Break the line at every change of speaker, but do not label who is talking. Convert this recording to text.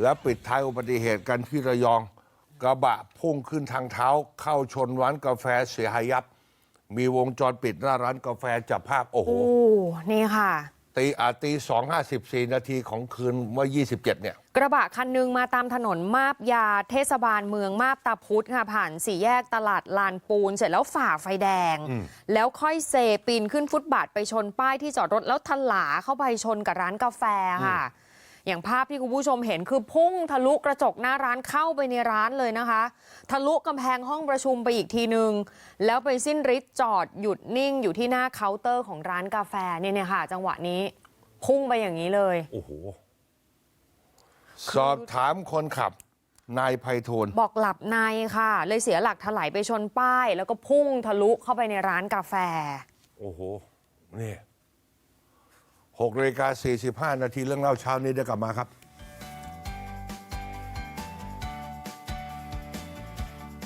และปิดท้ายอุบัติเหตุกันที่ระยอง กระบะพุ่งขึ้นทางเท้า เข้าชนร้านกาแฟเสียหายยับ มีวงจรปิดหน้าร้านกาแฟจับภาพโอ้โห
โอ้นี่ค่ะ
ตีอาตีสองห้าสิบสี่นาทีของคืนเมื่อ27เนี่ย
กระบะคันหนึ่งมาตามถนนมาบยาเทศบาลเมืองมาบตาพุธค่ะผ่านสี่แยกตลาดลานปูน เสร็จแล้วฝ่าไฟแดง แล้วค่อยเซปีนขึ้นฟุตบาทไปชนป้ายที่จอดรถแล้วทลาเข้าไปชนกับร้านกาแฟค่ะ อย่างภาพที่คุณผู้ชมเห็นคือพุ่งทะลุกระจกหน้าร้านเข้าไปในร้านเลยนะคะ ทะลุกำแพงห้องประชุมไปอีกทีนึง แล้วไปสิ้นฤทธิ์จอดหยุดนิ่งอยู่ที่หน้าเคาน์เตอร์ของร้านกาแฟเนี่ยเนี่ยค่ะ จังหวะนี้ พุ่งไปอย่างนี้เลย
โอ้โหสอบถามคนขับนายไพฑูรย์
บอกหลับในค่ะ เลยเสียหลักถลายไปชนป้าย แล้วก็พุ่งทะลุเข้าไปในร้านกาแฟ
โอ้โหนี่ 6กนาฬิกา45 นาทีเรื่องเล่าเช้านี้เดี๋ยวกลับมาครับ